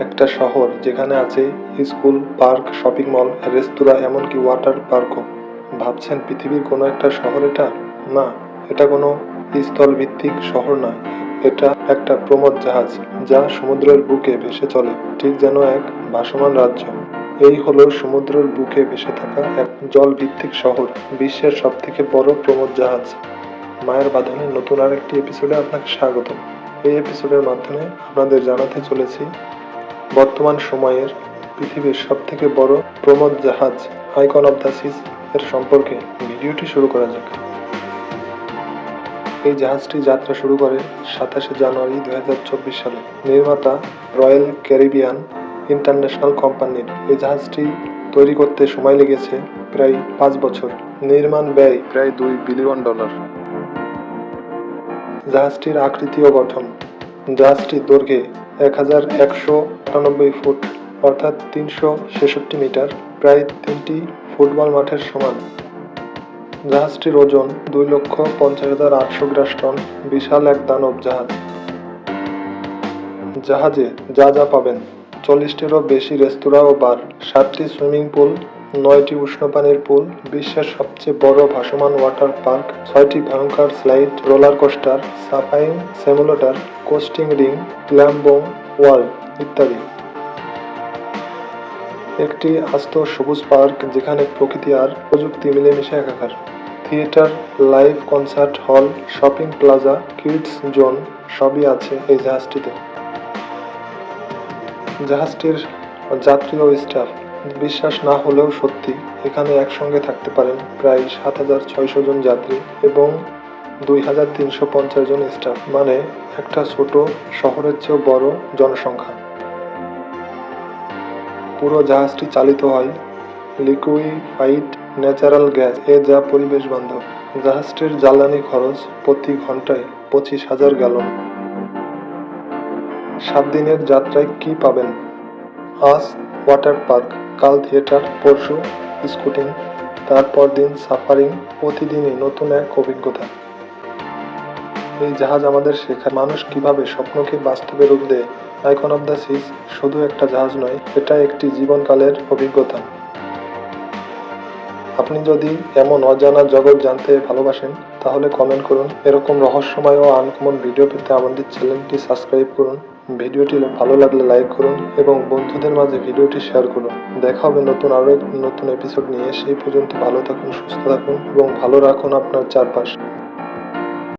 একটা শহর যেখানে আছে school, park, shopping mall, restaurant, এমনকি ওয়াটার পার্কও। ভাবছেন পৃথিবীর কোনো একটা শহর এটা? না, এটা কোনো স্থল ভিত্তিক শহর না। এটা একটা প্রমোদ জাহাজ যা সমুদ্রের বুকে ভেসে চলে, ঠিক যেন এক ভাসমান রাজ্য। এই হলো সমুদ্রের বুকে ভেসে থাকা এক জল ভিত্তিক শহর, বিশ্বের সব থেকে বড় প্রমোদ জাহাজ। মায়ের বাঁধনের নতুন আরেকটি এপিসোডে আপনাকে স্বাগত এই এপিসোডের মাধ্যমে আপনাদের জানাতে চলেছি বর্তমান সময়ের পৃথিবীর সব থেকে বড় প্রমোদ জাহাজ আইকন অব দ্য সিজ এর সম্পর্কে ভিডিওটি শুরু করা যাক। এই জাহাজটি যাত্রা শুরু করে সাতাশে জানুয়ারি দু হাজার চব্বিশ সালে। নির্মাতা রয়্যাল ক্যারিবিয়ান ইন্টারন্যাশনাল কোম্পানির এই জাহাজটি তৈরি করতে সময় লেগেছে প্রায় পাঁচ বছর। নির্মাণ ব্যয় প্রায় দুই বিলিয়ন ডলার। জাহাজটির আকৃতি ও গঠন। জাহাজটির দৈর্ঘ্যে এক হাজার একশো আটানব্বই ফুট, অর্থাৎ তিনশো ছেষট্টি মিটার, প্রায় তিনটি ফুটবল মাঠের সমান। জাহাজটির ওজন দুই লক্ষ পঞ্চাশ হাজার আটশো গ্রাস টন, বিশাল এক দানব জাহাজ। জাহাজে যা যা পাবেন, চল্লিশটিরও বেশি রেস্তোরাঁ ও বার, সাতটি সুইমিং পুল নয়টি উষ্ণ পানির পুল, বিশ্বের সবচেয়ে বড় ভাসমান ওয়াটার পার্ক, ছয়টি ভয়ঙ্কর slide, roller coaster, surfing simulator, coasting ring ক্ল্যাম্বোং world ইত্যাদি। একটি আস্ত সবুজ পার্ক যেখানে প্রকৃতি আর প্রযুক্তি মিলেমিশে একাকার। Theatre, live concert hall, shopping plaza, kids zone সবই আছে এই জাহাজটিতে। জাহাজটির যাত্রী ও স্টাফ বিশ্বাস না হলেও সত্যি, এখানে একসঙ্গে থাকতে পারেন প্রায় সাত হাজার ছয়শো জন যাত্রী এবং দুই হাজার তিনশো পঞ্চাশ জন স্টাফ মানে একটা ছোট শহরের চেয়েও বড় জনসংখ্যা। পুরো জাহাজটি চালিত হয় লিকুইফাইড ন্যাচারাল গ্যাস এ যা পরিবেশ বান্ধব। জাহাজটির জ্বালানি খরচ প্রতি ঘন্টায় পঁচিশ হাজার গ্যালন। সাত দিনের যাত্রায় কি পাবেন? আজ ওয়াটার পার্ক। কাল থিয়েটার, পরশু স্কুটিং, তারপর দিন সাফারিং, প্রতিদিনই নতুন এক অভিজ্ঞতা। এই জাহাজ আমাদের শেখায় মানুষ কীভাবে স্বপ্নকে বাস্তবে রূপ দেয়। আইকন অফ দ্য সিজ শুধু একটা জাহাজ নয়, এটা একটি জীবনকালের অভিজ্ঞতা। আপনি যদি এমন অজানা জগৎ জানতে ভালোবাসেন, তাহলে কমেন্ট করুন। এরকম রহস্যময় ও আনকমন ভিডিও পেতে আমাদের চ্যানেলটি সাবস্ক্রাইব করুন। ভিডিওটি ভালো লাগলে লাইক করুন এবং বন্ধুদের মাঝে ভিডিওটি শেয়ার করুন। দেখা হবে নতুন আরও নতুন এপিসোড নিয়ে। সেই পর্যন্ত ভালো থাকুন, সুস্থ থাকুন এবং ভালো রাখুন আপনার চারপাশ।